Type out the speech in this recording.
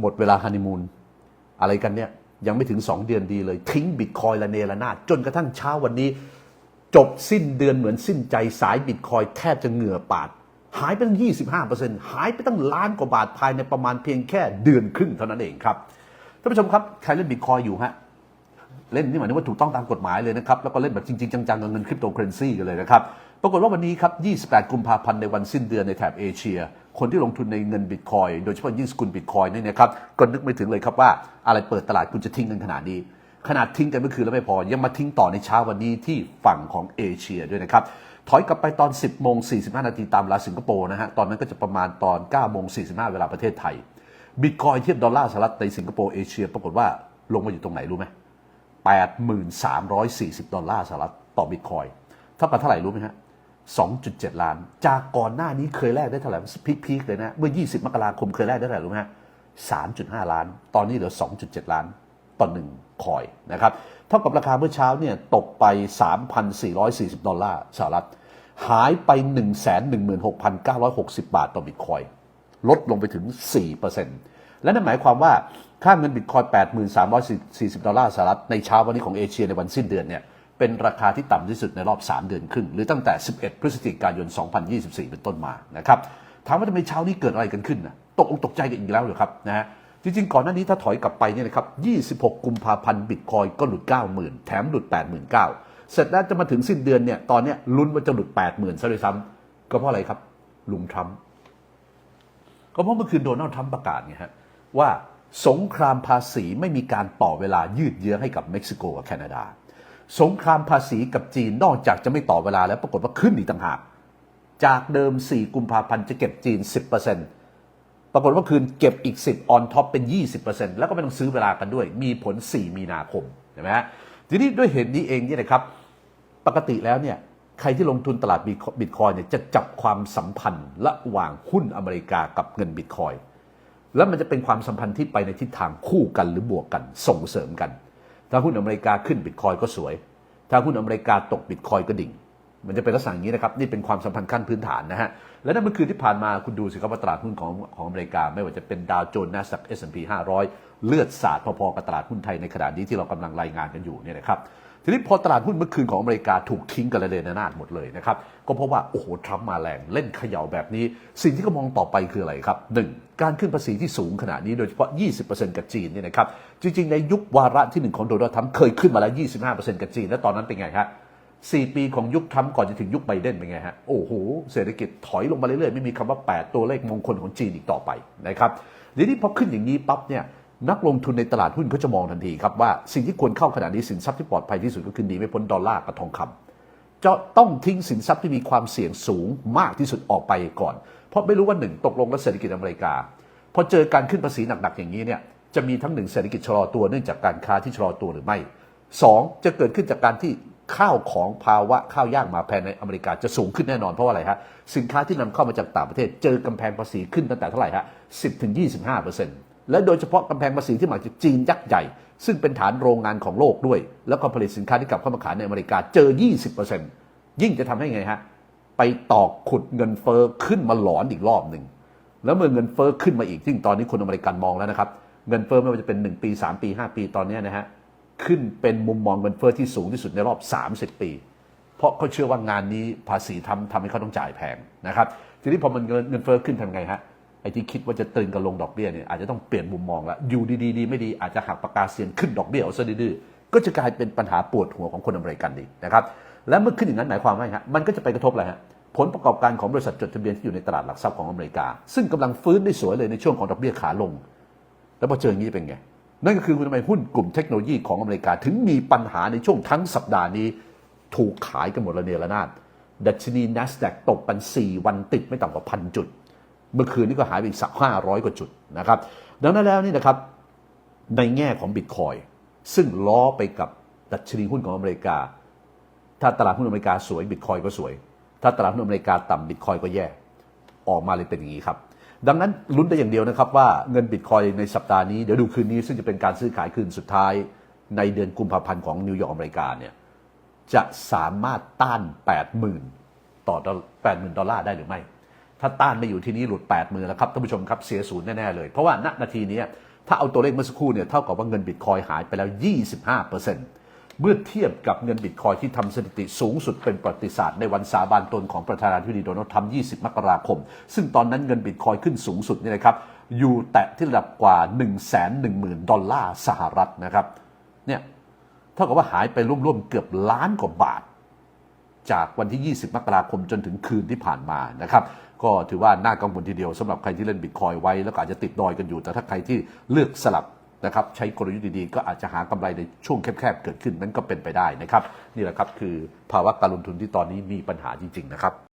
หมดเวลาฮันนีมูนอะไรกันเนี่ยยังไม่ถึง 2 เดือนดีเลย ทิ้งบิตคอยละเนระนาดจนกระทั่งเช้าวันนี้ จบสิ้นเดือนเหมือนสิ้นใจสายบิตคอยแทบจะเหงื่อปาด หายไปตั้ง 25%หายไปตั้งล้านกว่าบาทภายในประมาณเพียงแค่เดือนครึ่งเท่านั้นเองครับท่านผู้ชมครับใครเล่นบิตคอยอยู่ฮะเล่นนี่หมายถึงว่าถูกต้องตามกฎหมายเลยนะครับแล้วก็เล่นแบบจริง ๆ จังๆกับเงินคริปโตเคอเรนซีกันเลยนะครับปรากฏว่าวันนี้ครับ 28 กุมภาพันธ์ในวันสิ้นเดือนในแถบเอเชีย คนที่ลงทุนในเงินบิตคอยโดยเฉพาะยิ่งสกุลบิตคอยนี่นะครับก็นึกไม่ถึงเลยครับว่าอะไรเปิดตลาดคุณจะทิ้งกันขนาดนี้ขนาดทิ้งกันเมื่อคืนแล้วไม่พอ ยังมาทิ้งต่อในเช้าวันนี้ที่ฝั่งของเอเชียด้วยนะครับ ถอยกลับไปตอน 10โมง45 นาทีตามเวลาสิงคโปร์นะฮะ ตอนนั้นก็จะประมาณตอน9โมง45 เวลาประเทศไทย บิตคอยเทียบดอลลาร์สหรัฐในสิงคโปร์เอเชีย ปรากฏว่าลงมาอยู่ตรงไหนรู้ไหม83,40 ดอลลาร์สหรัฐต่อบิตคอยเท่ากับเท่าไหร่รู้ไหมฮะ 2.7 ล้าน จากก่อนหน้านี้เคยแลกได้เท่าไหร่พีคๆเลยนะ เมื่อ 20 มกราคมเคยแลกได้เท่าไหร่รู้ไหม3.5 ล้าน ตอนนี้เหลือ 2.7 ล้านต่อหนึ่งคอยนะครับ เท่ากับราคาเมื่อเช้าเนี่ยตกไป 3,440 ดอลลาร์สหรัฐ หายไป 116,960 บาทต่อบิตคอย ลดลงไปถึง 4%และนั่นหมายความว่าค่าเงินบิตคอย 83,340 ดอลลาร์สหรัฐในเช้าวันนี้ของเอเชียในวันสิ้นเดือนเนี่ย เป็นราคาที่ต่ำที่สุดในรอบ 3 เดือนครึ่ง หรือตั้งแต่ 11 พฤศจิกายน 2024 เป็นต้นมานะครับถามว่าทำไมเช้านี้เกิดอะไรกันขึ้นนะตกอกตกใจกันอีกแล้วเหรอครับนะฮะจริงๆ ก่อนหน้านี้ถ้าถอยกลับไปเนี่ยนะครับ 26 กุมภาพันธ์บิตคอยก็หลุด 90,000 แถมหลุด 89,000 เสร็จแล้วจะมาถึงสิ้นเดือนเนี่ยตอนเนี้ยลุ้นว่าจะหลุด 80,000ซะด้วยซ้ำก็เพราะอะไรครับลุงทรัมป์ก็เพราะเมื่อคืนโดนัลด์ทรัมป์ประกาศไงฮะว่าสงครามภาษีไม่มีการต่อเวลายืดเยื้อให้กับเม็กซิโกกับแคนาดา สงครามภาษีกับจีนนอกจากจะไม่ต่อเวลาแล้วปรากฏว่าขึ้นอีกต่างหาก จากเดิม 4 กุมภาพันธ์จะเก็บจีน 10%ปรากฏว่าคืนเก็บอีก 10ออนท็อปเป็น 20%แล้วก็ไม่ต้องซื้อเวลากันด้วย มีผล 4 มีนาคมเห็นไหมฮะทีนี้ด้วยเหตุนี้เองเนี่ยนะครับ ปกติแล้วเนี่ยใครที่ลงทุนตลาดบิตคอยเนี่ยจะจับความสัมพันธ์ระหว่างหุ้นอเมริกากับเงินบิตคอยแล้วมันจะเป็นความสัมพันธ์ที่ไปในทิศทางคู่กันหรือบวกกันส่งเสริมกัน ถ้าหุ้นอเมริกาขึ้นบิตคอยก็สวย ถ้าหุ้นอเมริกาตกบิตคอยก็ดิ่ง มันจะเป็นลักษณะอย่างนี้นะครับ นี่เป็นความสัมพันธ์ขั้นพื้นฐานนะฮะ และนั่นเมื่อคืนที่ผ่านมาคุณดูสิครับว่าตลาดหุ้นของของอเมริกา ไม่ว่าจะเป็นดาวโจนส์นัสดักเอสแอนด์พีห้าร้อย เลือดสาดพอๆกับตลาดหุ้นไทยในขณะนี้ที่เรากำลังรายงานกันอยู่เนี่ยนะครับทีนี้พอตลาดหุ้นเมื่อคืนของอเมริกาถูกทิ้งกันระเนระนาดหมดเลยนะครับก็เพราะว่าโอ้โหทรัมป์มาแรงเล่นเขย่าแบบนี้ สิ่งที่เขามองต่อไปคืออะไรครับหนึ่งการขึ้นภาษีที่สูงขนาดนี้โดยเฉพาะ 20%กับจีนเนี่ยนะครับจริงๆ ในยุควาระที่หนึ่งของโดนัลด์ทรัมป์เคยขึ้นมาแล้ว 25%กับจีน แล้วตอนนั้นเป็นไงฮะ4ปีของยุคทรัมป์ก่อนจะถึงยุคไบเดนเป็นไงฮะโอ้โหเศรษฐกิจถอยลงมาเรื่อยๆไม่มีคำว่า 8 ตัวเลขมงคลของจีนอีกต่อไปนะครับทีนี้พอขึ้นอย่างนี้ปั๊บเนี่ย นักลงทุนในตลาดหุ้นเขาจะมองทันทีครับว่าสิ่งที่ควรเข้าขณะนี้สินทรัพย์ที่ปลอดภัยที่สุดก็คือหนีไม่พ้นดอลลาร์กับทองคำจะต้องทิ้งสินทรัพย์ที่มีความเสี่ยงสูงมากที่สุดออกไปก่อน เพราะไม่รู้ว่าหนึ่งตกลงแล้วเศรษฐกิจอเมริกาพอเจอการขึ้นภาษีหนักๆอย่างนี้เนี่ยจะมีทั้งหนึ่งเศรษฐกิจชะลอตัวเนื่องจากการค้าที่ชะลอตัวหรือไม่สองจะเกิดขึ้นจากการที่ข้าวของภาวะข้าวย่างมาแพงในอเมริกาจะสูงขึ้นแน่นอนเพราะว่าอะไรฮะสินค้าที่นำเข้ามาจากต่างประเทศ เจอกำแพงภาษีขึ้นตั้งแต่เท่าไหร่ฮะสิบถึงยี่สิบห้าเปอร์เซ็นต์ และโดยเฉพาะกำแพงภาษีที่มาจากจีนยักษ์ใหญ่ ซึ่งเป็นฐานโรงงานของโลกด้วย แล้วก็ผลิตสินค้าที่กลับเข้ามาขายในอเมริกาเจอ 20%ยิ่งจะทำให้ไงฮะไปตอกขุดเงินเฟอ้อขึ้นมาหลอนอีกรอบหนึ่งแล้วเมื่อเงินเฟอ้อขึ้นมาอีกซึ่งตอนนี้คนอเมริกันมองแล้วนะครับ เงินเฟอ้อไม่ว่าจะเป็น 1 ปี 3 ปี 5 ปีตอนนี้นะฮะขึ้นเป็นมุมมองเงินเฟอ้อที่สูงที่สุดในรอบ 30 ปี เพราะเขาเชื่อว่างานนี้ภาษีทำทำให้เขาต้องจ่ายแพงนะครับ ทีนี้พอมันเงินเงินเฟอ้อขึ้นทำไงฮะ ไอ้ที่คิดว่าจะตึงกับลงดอกเบี้ยเนี่ยอาจจะต้องเปลี่ยนมุมมองล้วอยู่ดีๆดีไม่ดีอาจจะหักปากกาเซียนขึ้นดอกเบี้ยเอาซะดื้อก็จะกลายเป็นปัญหาปวดหัวของคนอเมริกันดีนะครับและเมื่อขึ้นอย่างนั้นหมายความว่าไงฮะมันก็จะไปกระทบอะไรฮะผลประกอบการของบริษัทจดทะเบียนที่อยู่ในตลาดหลักทรัพย์ของอเมริกา ซึ่งกำลังฟื้นได้สวยเลยในช่วงของดอกเบี้ยขาลง แล้วพอเจออย่างนี้เป็นไง นั่นก็คือทำไมหุ้นกลุ่มเทคโนโลยีของอเมริกา ถึงมีปัญหาในช่วงทั้งสัปดาห์นี้ ถูกขายกันหมดระเนระนาดดัชนี NASDAQ ตกปัน4วันติดไม่ต่ำกว่าพันจุด เมื่อคืนนี้ก็หายไปอีกสักห้าร้อยกว่าจุดนะครับ ดังนั้นแล้วนี่นะครับในแง่ของบิตคอยซึ่งล้อไปกับดัชนีหุ้นของอเมริกา ถ้าตลาดหุ้นอเมริกาสวยบิตคอยก็สวย ถ้าตลาดหุ้นอเมริกาต่ำบิตคอยก็แย่ ออกมาเลยเป็นอย่างนี้ครับ ดังนั้นลุ้นได้อย่างเดียวนะครับว่าเงินบิตคอยในสัปดาห์นี้เดี๋ยวดูคืนนี้ซึ่งจะเป็นการซื้อขายคืนสุดท้าย ในเดือนกุมภาพันธ์ของนิวยอร์กอเมริกาเนี่ยจะสามารถต้าน 80,000 ต่อแปดหมื่นดอลลาร์ได้หรือไม่ ถ้าต้านไม่อยู่ที่นี้หลุด 8 มือแล้วครับท่านผู้ชมครับเสียศูนย์แน่ ๆ เลย เพราะว่าณนาทีนี้ถ้าเอาตัวเลขเมื่อสักครู่เนี่ยเท่ากับว่าเงินบิตคอยหายไปแล้ว 25%เมื่อเทียบกับเงินบิตคอยที่ทำสถิติสูงสุดเป็นประวัติศาสตร์ในวันสาบานตนของประธานาธิบดีโดนัลด์ทรัมป์ 20 มกราคม ซึ่งตอนนั้นเงินบิตคอยขึ้นสูงสุดเนี่ยนะครับอยู่แตะที่ระดับกว่า 1 1 0 0 0 0 ดอลลาร์สหรัฐนะครับเนี่ยเท่ากับว่าหายไปร่วมๆเกือบล้านกว่าบาท จากวันที่ 20 มกราคมจนถึงคืนที่ผ่านมานะครับก็ถือว่าน่ากังวลทีเดียวสำหรับใครที่เล่นบิตคอยไว้แล้วก็อาจจะติดดอยกันอยู่ แต่ถ้าใครที่เลือกสลับนะครับใช้กลยุทธ์ดีๆ ก็อาจจะหากำไรในช่วงแคบๆ เกิดขึ้นนั้นก็เป็นไปได้นะครับ นี่แหละครับคือภาวะการลงทุนที่ตอนนี้มีปัญหาจริง ๆ นะครับ